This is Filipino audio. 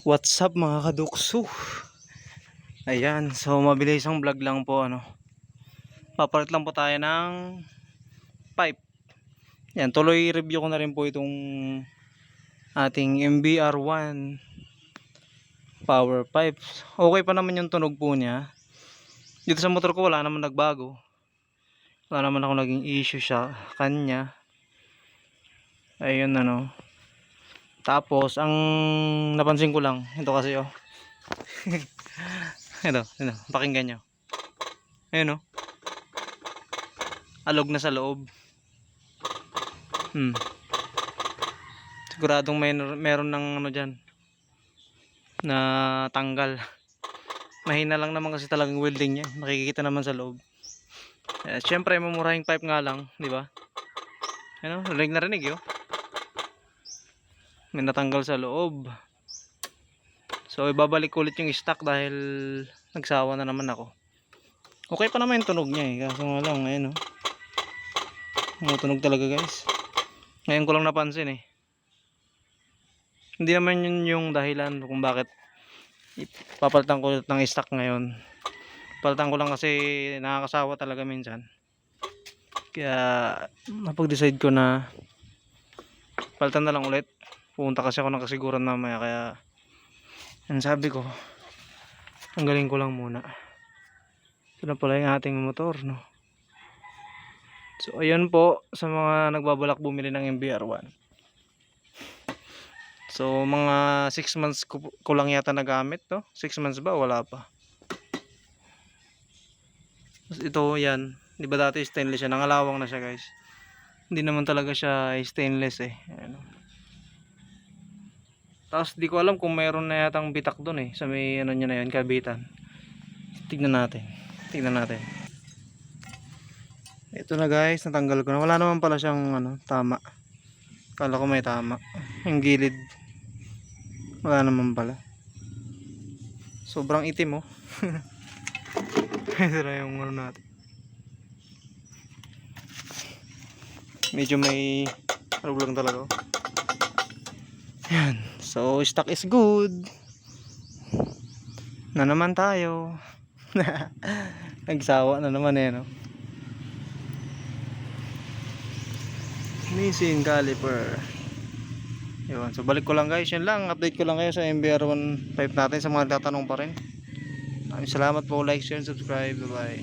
What's up mga kadukso? Ayan, so mabilis ang vlog lang po ano. Papalit lang po tayo ng pipe. Yan, tuloy review ko na rin po itong ating MBR1 power pipe. Okay pa naman yung tunog po niya. Dito sa motor ko wala naman nagbago. Wala naman ako naging issue siya kanya. Ayun ano. Tapos, ang napansin ko lang, ito kasi oh. ito, ito, pakinggan nyo. Ayun oh. Alog na sa loob. Hmm. Siguradong may, meron ng ano dyan. Na tanggal. Mahina lang naman kasi talagang welding niya. Makikita naman sa loob. Eh, Siyempre, mamurahing pipe nga lang, di ba? Ano, rinig na rinig yun may natanggal sa loob. So ibabalik ulit yung stock dahil nagsawa na naman ako. Okay pa naman yung tunog niya eh. Kaso nga lang ayun oh. Tumutunog talaga guys. Ngayon ko lang napansin eh. Hindi naman yun yung dahilan kung bakit papalitan ko ng stock ngayon. Palitan ko lang kasi nakakasawa talaga minsan. Kaya napag-decide ko na palitan na lang ulit pupunta kasi ako ng kasiguran mamaya kaya yan sabi ko tanggalin ko lang muna. Ito na pala yung ating motor no? So ayun po sa mga nagbabalak bumili ng MBR1 so mga 6 months ko, ko lang yata nagamit no? 6 months ba wala pa? Ito yan. Di ba dati stainless siya? Nangalawang na siya guys. Hindi naman talaga siya stainless eh. Ano tapos di ko alam kung mayroon na yatang bitak doon eh. Sa may ano niya na yan, kabitan. Tignan natin. Tignan natin. Ito na guys, natanggal ko na. Wala naman pala siyang ano, tama. Kala ko may tama. Yung gilid. Wala naman pala. Sobrang itim oh. Ito na yung ano natin. Medyo may ano lang talaga oh. Yan. So, stock is good. Na naman tayo. Nagsawa na naman eh, no? Missing caliper. Yun. So, balik ko lang guys. Yan lang. Update ko lang kayo sa MBR 1.5 natin sa mga tatanong pa rin. Salamat po. Like, share, and subscribe. Bye-bye.